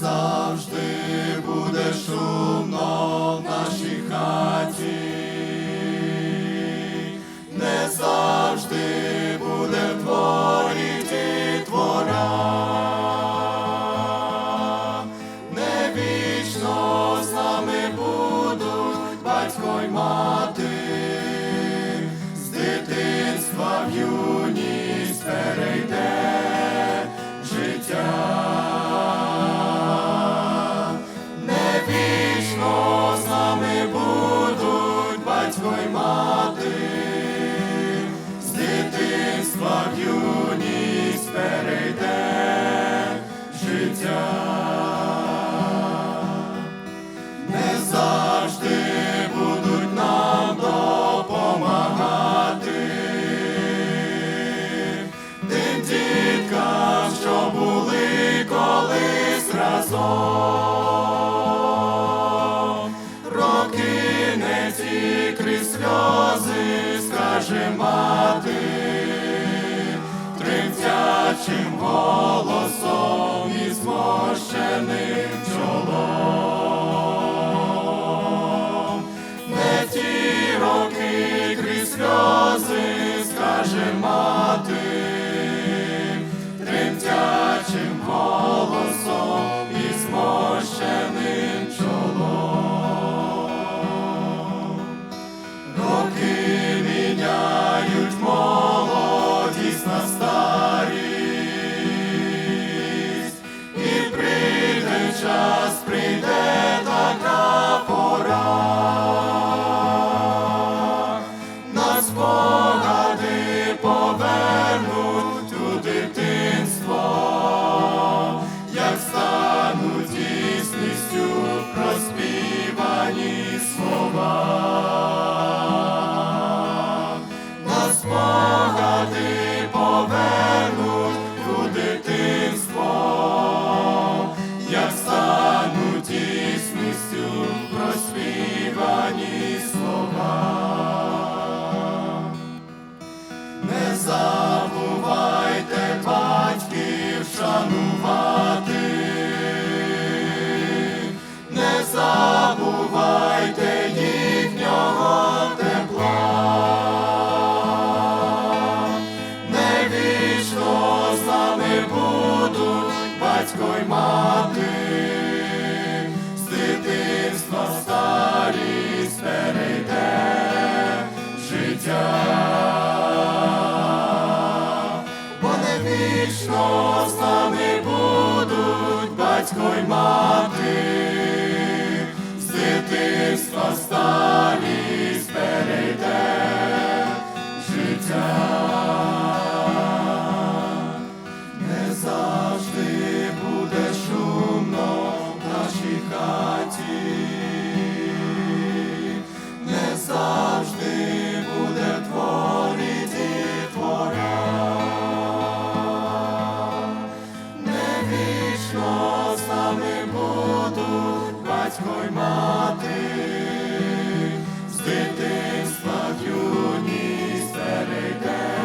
завжди буде шумно в нашій хаті, не завжди буде в твора, не вічно з нами батько й мати з дитинства в'ю. my вічно з нами будуть батько й мати, з дитинства старість перейде життя, не завжди буде шумно в нашій хаті. ой мати, з дитинства юність береде.